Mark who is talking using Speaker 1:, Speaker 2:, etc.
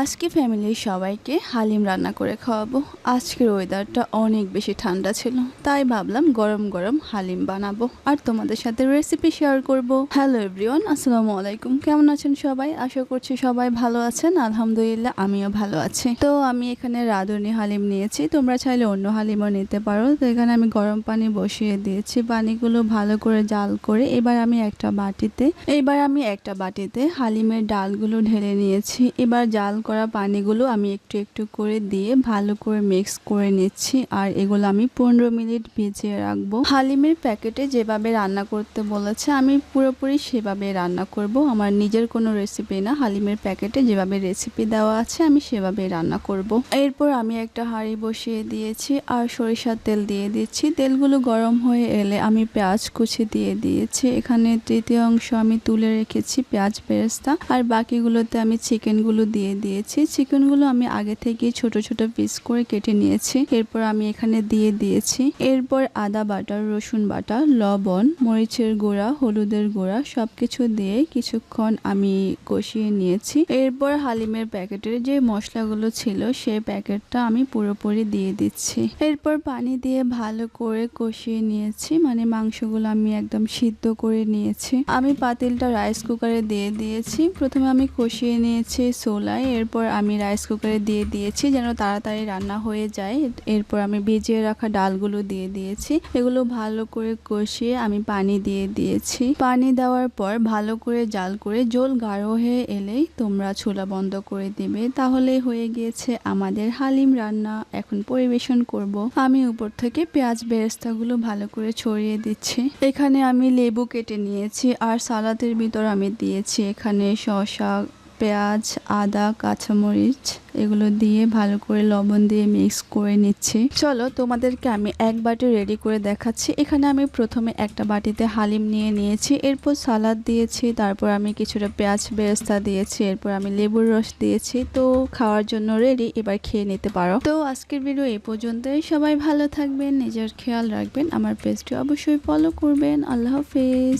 Speaker 1: আজকে ফ্যামিলির সবাইকে হালিম রান্না করে খাওয়াবো। আজকের ওয়েদারটা অনেক বেশি ঠান্ডা ছিল, তাই ভাবলাম গরম গরম হালিম বানাবো আর তোমাদের সাথে রেসিপি শেয়ার করব। হ্যালো এভরিওয়ান আসসালামু আলাইকুম। কেমন আছেন সবাই? আশা করছি সবাই ভালো আছেন। আলহামদুলিল্লাহ, আমিও ভালো আছি। তো আমি এখানে রাঁধুনি হালিম নিয়েছি। তোমরা চাইলে অন্য হালিমও নিতে পারো। তো এখানে আমি গরম পানি বসিয়ে দিয়েছি। পানিগুলো ভালো করে জাল করে এবার আমি একটা বাটিতে, এবার আমি একটা বাটিতে হালিমের ডালগুলো ঢেলে নিয়েছি। এবার জাল করা পানিগুলো আমি একটু একটু করে দিয়ে ভালো করে মিক্স করে নিচ্ছি। আর এগুলো আমি পনেরো মিনিট ভিজিয়ে রাখব। হালিমের প্যাকেটে যেভাবে রান্না করতে বলেছে, আমি পুরোপুরি সেভাবে রান্না করব। আমার নিজের কোনো রেসিপি না। হালিমের প্যাকেটে যেভাবে রেসিপি দেওয়া আছে, আমি সেভাবে রান্না করব। এরপর আমি একটা হাঁড়ি বসিয়ে দিয়েছি আর সরিষার তেল দিয়ে দিচ্ছি। তেলগুলো গরম হয়ে এলে আমি পেঁয়াজ কুচি দিয়ে দিয়েছি। এখানে তৃতীয় অংশ আমি তুলে রেখেছি, পেঁয়াজ বেরেস্তা। আর বাকিগুলোতে আমি চিকেনগুলো দিয়ে দিয়েছি। চিকেনগুলো আমি আগে থেকেই ছোট ছোট পিস করে কেটে নিয়েছি। এরপর আমি এখানে দিয়ে দিয়েছি। এরপর আদা বাটা, রসুন বাটা, লবণ, মরিচের গুঁড়া, হলুদের গুঁড়া সবকিছু দিয়ে কিছুক্ষণ আমি কষিয়ে নিয়েছি। এরপর হালিমের প্যাকেটের যে মশলাগুলো ছিল সেই প্যাকেটটা আমি পুরোপুরি দিয়ে দিচ্ছি। এরপর পানি দিয়ে ভালো করে কষিয়ে নিয়েছি। মানে মাংসগুলো আমি একদম সিদ্ধ করে নিয়েছি। আমি পাতিলটা রাইস কুকারে দিয়ে দিয়েছি। প্রথমে আমি কষিয়ে নিয়েছি সোলায় এরপর আমি রাইস কুকারে দিয়ে দিয়েছি যেন তাড়াতাড়ি রান্না হয়ে যায়। এরপর আমি ভিজিয়ে রাখা ডালগুলো দিয়ে দিয়েছি। এগুলো ভালো করে কষিয়ে আমি পানি দিয়ে দিয়েছি। পানি দেওয়ার পর ভালো করে জাল করে জল গাঢ় হয়ে এলেই তোমরা ছোলা বন্ধ করে দিবে। তাহলে হয়ে গিয়েছে আমাদের হালিম রান্না। এখন পরিবেশন করব। আমি উপর থেকে পেঁয়াজ বেরেস্তাগুলো ভালো করে ছড়িয়ে দিচ্ছি। এখানে আমি লেবু কেটে নিয়েছি আর সালাদের ভিতর আমি দিয়েছি এখানে শসা পেঁয়াজ, আদা, কাঁচামরিচ এগুলো দিয়ে ভালো করে লবণ দিয়ে মিক্স করে নিচ্ছি। চলো তোমাদেরকে আমি এক বাটি রেডি করে দেখাচ্ছি। এখানে আমি প্রথমে একটা বাটিতে হালিম নিয়ে নিয়েছি। এরপর সালাদ দিয়েছি, তারপর আমি কিছুটা পেঁয়াজ বেরেস্তা দিয়েছি, এরপর আমি লেবুর রস দিয়েছি। তো খাওয়ার জন্য রেডি এবার খেয়ে নিতে পারো। তো আজকের ভিডিও এই পর্যন্তই। সবাই ভালো থাকবেন, নিজের খেয়াল রাখবেন। আমার পেজটি অবশ্যই ফলো করবেন। আল্লাহ হাফেজ।